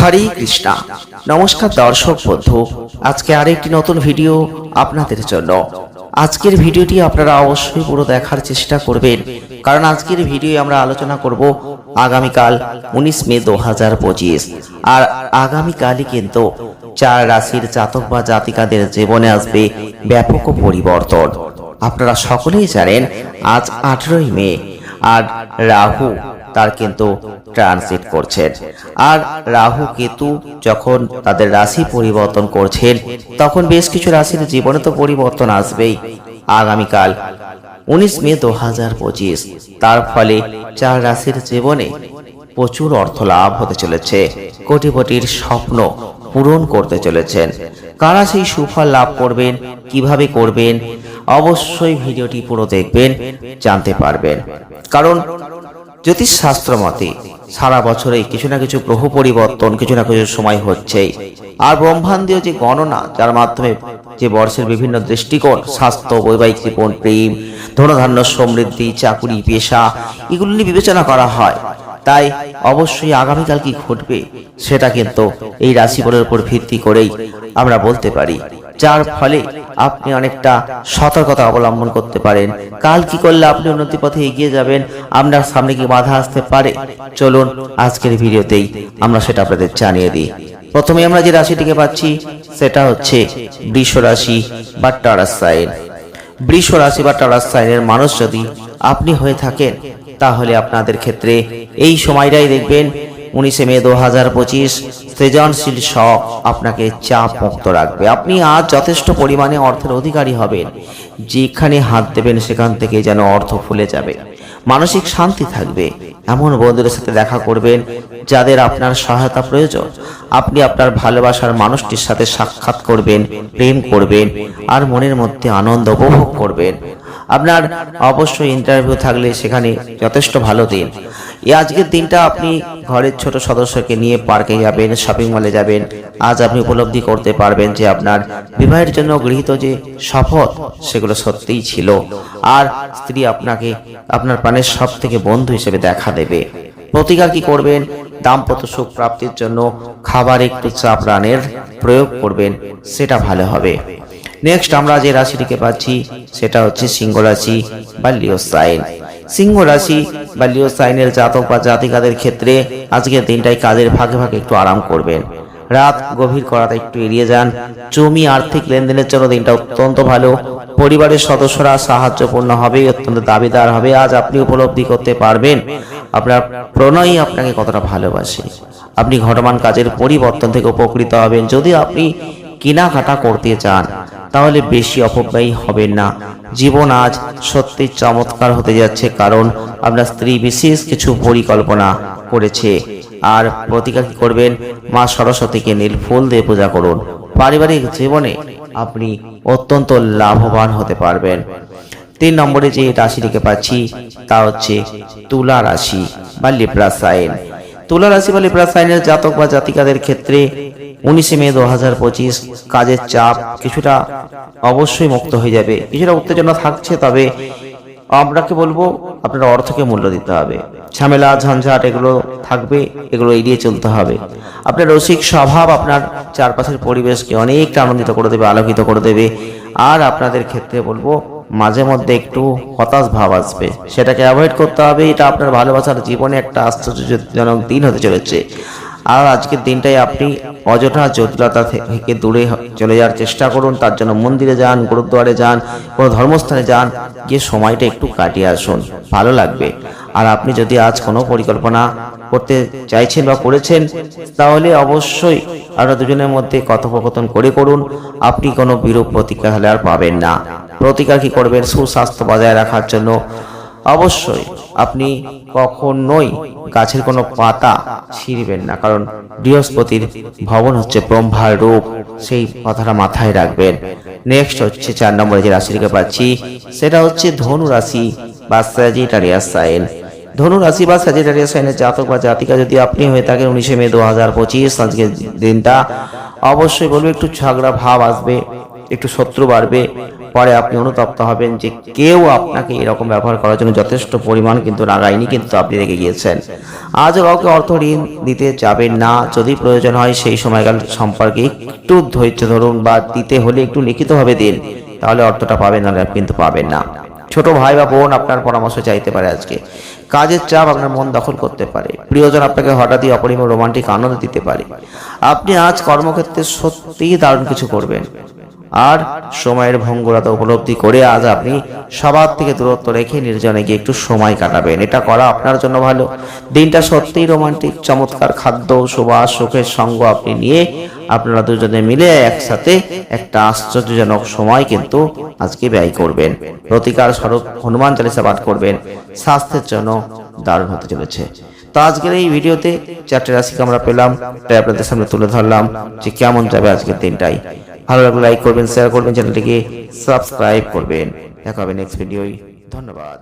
হরে কৃষ্ণা। নমস্কার দর্শক বন্ধু, আজকে আরেকটি নতুন ভিডিও আপনাদের জন্য। আজকের ভিডিওটি আপনারা অবশ্যই পুরো দেখার চেষ্টা করবেন, কারণ আজকের ভিডিও আমরা আলোচনা করব আগামীকাল উনিশ মে দু হাজার পঁচিশ। আর আগামীকালই কিন্তু চার রাশির জাতক বা জাতিকাদের জীবনে আসবে ব্যাপক পরিবর্তন। আপনারা সকলেই জানেন, আজ আঠেরোই মে, আর রাহু তার কিন্তু ট্রানজিট করছেন আর রাহু কেতু যখন তাদের রাশি পরিবর্তন করছেন, তখন বেশ কিছু রাশির জীবনে তো পরিবর্তন আসবেই। আগামীকাল উনিশ মে দু হাজার পঁচিশ, তার ফলে চার রাশির জীবনে প্রচুর অর্থ লাভ হতে চলেছে। কোটিপতির স্বপ্ন পূরণ করতে চলেছেন। কারা সেই সুফল লাভ করবেন, কীভাবে করবেন, অবশ্যই ভিডিওটি পুরো দেখবেন, জানতে পারবেন। কারণ জ্যোতিষ শাস্ত্র মতে সারা বছরে কিছু না কিছু গ্রহ পরিবর্তন, কিছু না কিছু সময় হচ্ছেই আর ব্রহ্মাণ্ডীয় যে গণনা, যার মাধ্যমে যে বর্ষের বিভিন্ন দৃষ্টিকোণ, স্বাস্থ্য, বৈবাহিক জীবন, প্রেম, ধনধান্য, সমৃদ্ধি, চাকুরি, পেশা, এগুলো নিয়ে বিবেচনা করা হয়। তাই অবশ্যই আগামীকাল কি ঘটবে, সেটা কিন্তু এই রাশিফলের উপর ভিত্তি করেই আমরা বলতে পারি। যার ফলে আপনি অনেকটা সতর্কতা অবলম্বন করতে পারেন। কাল কি করলে আপনি উন্নতি পথে এগিয়ে যাবেন? আপনার সামনে কি বাধা আসতে পারে? চলুন আজকের ভিডিওতেই আমরা সেটা আপনাদের জানিয়ে দিই। প্রথমে আমরা যে রাশিটিকে পাচ্ছি, সেটা হচ্ছে বৃষ রাশি বা টারাস সাইন। বৃষ রাশি বা টারাস সাইনের মানুষ যদি আপনি হয়ে থাকেন, তাহলে আপনাদের ক্ষেত্রে এই সময়টাই দেখবেন উনিশে মে দু হাজার পঁচিশ, সৃজনশীল শখ আপনাকে চাপ মুক্ত রাখবে। আপনি আজ যথেষ্ট পরিমাণে অর্থের অধিকারী হবেন। যেখানে হাত দেবেন সেখান থেকে যেন অর্থ ফুলে যাবে। মানসিক শান্তি থাকবে। এমন বন্ধুদের সাথে দেখা করবেন যাদের আপনার সহায়তা প্রয়োজন। আপনি আপনার ভালোবাসার মানুষটির সাথে সাক্ষাৎ করবেন, প্রেম করবেন আর মনের মধ্যে আনন্দ উপভোগ করবেন। আপনার অবশ্যই ইন্টারভিউ থাকলে সেখানে যথেষ্ট ভালো দিন। এই আজকের দিনটা আপনি ঘরের ছোট সদস্যকে নিয়ে পার্কে যাবেন শপিং মলে যাবেন। আজ আপনি উপলব্ধি করতে পারবেন যে আপনার বিবাহের জন্য গৃহীত যে শপথ, সেগুলো সত্যিই ছিল। আর স্ত্রী আপনাকে আপনার প্রাণের সব থেকে বন্ধু হিসেবে দেখা দেবে। প্রতিকার কি করবেন? দাম্পত্য সুখ প্রাপ্তির জন্য খাবার একটু চাপ রানের প্রয়োগ করবেন, সেটা ভালো হবে। নেক্সট আমরা যে রাশিটিকে পাচ্ছি, সেটা হচ্ছে সিংহ রাশি বা লিও সাইন সিংহ রাশি বা লিও সাইনের জাতক বা জাতিকাদের ক্ষেত্রে আজকের দিনটাই কাজের ভাগে ভাগে একটু আরাম করবেন। রাত গভীর করাটা একটু এড়িয়ে যান। জমি, আর্থিক লেনদেনের জন্য দিনটা অত্যন্ত ভালো। পরিবারের সদস্যরা সাহায্যপূর্ণ হবে, অত্যন্ত দাবিদার হবে। আজ আপনি উপলব্ধি করতে পারবেন, আপনার প্রণয়ই আপনাকে কতটা ভালোবাসে। আপনি ঘটমান কাজের পরিবর্তন থেকে উপকৃত হবেন। যদি আপনি কেনাকাটা করতে চান, তাহলে বেশি অপব্যয়ী হবেন না। জীবন আজ সত্যি চমৎকার হতে যাচ্ছে, কারণ আপনার স্ত্রী বিশেষ কিছু পরিকল্পনা করেছে। আর প্রতিকার কি করবেন? মা সরস্বতীকে নীল ফুল দিয়ে পূজা করুন। পারিবারিক জীবনে আপনি অত্যন্ত লাভবান হতে পারবেন। তিন নম্বরে যে রাশিটিকে পাচ্ছি, তা হচ্ছে তুলা রাশি বা লিপ্রা সাইন তুলা রাশি বা লিপ্রা সাইনের জাতক বা জাতিকাদের ক্ষেত্রে উনিশে মে দু হাজার পঁচিশ, কাজের চাপ কিছুটা অবশ্যই মুক্ত হয়ে যাবে। কিছুটা উত্তেজনা থাকছে, তবে আপনাকে বলব আপনার অর্থকে মূল্য দিতে হবে। ঝামেলা, ঝঞ্ঝাট এগুলো থাকবে, এগুলো এড়িয়ে চলতে হবে। আপনার রসিক স্বভাব আপনার চারপাশের পরিবেশকে অনেকটা আনন্দিত করে দেবে, আলোকিত করে দেবে। আর আপনাদের ক্ষেত্রে বলব, মাঝে মধ্যে একটু হতাশ ভাব আসবে। সেটাকে অ্যাভয়েড করতে হবে, এটা আপনার ভালোবাসার জীবনে একটা আশ্চর্যজনক দিন হতে চলেছে। আর আজকের দিনটাই আপনি অযথা জটিলতা থেকে দূরে চলে যাওয়ার চেষ্টা করুন, তার জন্য মন্দিরে যান, গুরুদ্বারে যান, কোনো ধর্মস্থানে যান, গিয়ে সময়টা একটু কাটিয়ে আসুন, ভালো লাগবে। আর আপনি যদি আজ কোনো পরিকল্পনা করতে চাইছেন বা করেছেন, তাহলে অবশ্যই আপনারা দুজনের মধ্যে কথোপকথন করে করুন। আপনি কোনো বিরূপ প্রতিক্রিয়া হলে আর পাবেন না। প্রতিকার কি করবেন? সুস্বাস্থ্য বজায় রাখার জন্য অবশ্যই আপনি কখনোই গাছের কোনো পাতা ছিঁড়বেন না, কারণ বৃহস্পতির ভবন হচ্ছে ব্রহ্মার রূপ, সেই কথাটা মাথায় রাখবেন। নেক্সট হচ্ছে চার নম্বরে যে রাশিটিকে পাচ্ছি, সেটা হচ্ছে ধনু রাশি বা স্যাজিটারিয়াস সাইন ধনু রাশি বা স্যাজিটারিয়াস সাইনের জাতক বা জাতিকা যদি আপনি হয়ে থাকেন উনিশে মে দু হাজার পঁচিশ, আজকের দিনটা। অবশ্যই বলব, একটু ঝগড়া ভাব আসবে, একটু শত্রু বাড়বে পরে আপনি অনুতপ্ত হবেন যে কেউ আপনাকে এরকম ব্যবহার করার জন্য যথেষ্ট পরিমাণ কিন্তু লাগায়নি কিন্তু আপনি রেগে গিয়েছেন। আজও কাউকে অর্থ ঋণ দিতে যাবেন না, যদি প্রয়োজন হয় সেই সময়কাল সম্পর্কে একটু ধৈর্য ধরুন বা দিতে হলে একটু লিখিতভাবে দিন, তাহলে অর্থটা পাবেন না, কিন্তু পাবেন না। ছোট ভাই বা বোন আপনার পরামর্শ চাইতে পারে আজকে। কাজের চাপ আপনার মন দখল করতে পারে। প্রিয়জন আপনাকে হঠাৎই অপরিম রোমান্টিক আনন্দ দিতে পারে। আপনি আজ কর্মক্ষেত্রে সত্যিই দারুণ কিছু করবেন। আর সময়ের ভঙ্গুরতা উপলব্ধি করে আজ আপনি সবার থেকে দূরত্ব রেখে নির্জনে গিয়ে একটু সময় কাটাবেন। এটা করা আপনার জন্য ভালো। দিনটা সত্যিই রোমান্টিক, চমৎকার খাদ্য, সুবাস, সুখের সঙ্গ আপনি নিয়ে আপনারা দুজনে মিলে একসাথে একটা আশ্চর্যজনক সময় কিন্তু আজকে ব্যয় করবেন। প্রতিকার স্বরূপ হনুমান চালিসা পাঠ করবেন। স্বাস্থ্যের জন্য দারুণ হতে চলেছে। তো আজকের এই ভিডিওতে চারটে রাশিকে আমরা পেলাম। তাই আপনাদের সামনে তুলে ধরলাম যে কেমন যাবে আজকের দিনটাই। ভালো লাগলে লাইক করবেন শেয়ার করবেন চ্যানেলটিকে সাবস্ক্রাইব করবেন। দেখা হবে নেক্সট ভিডিওই ধন্যবাদ।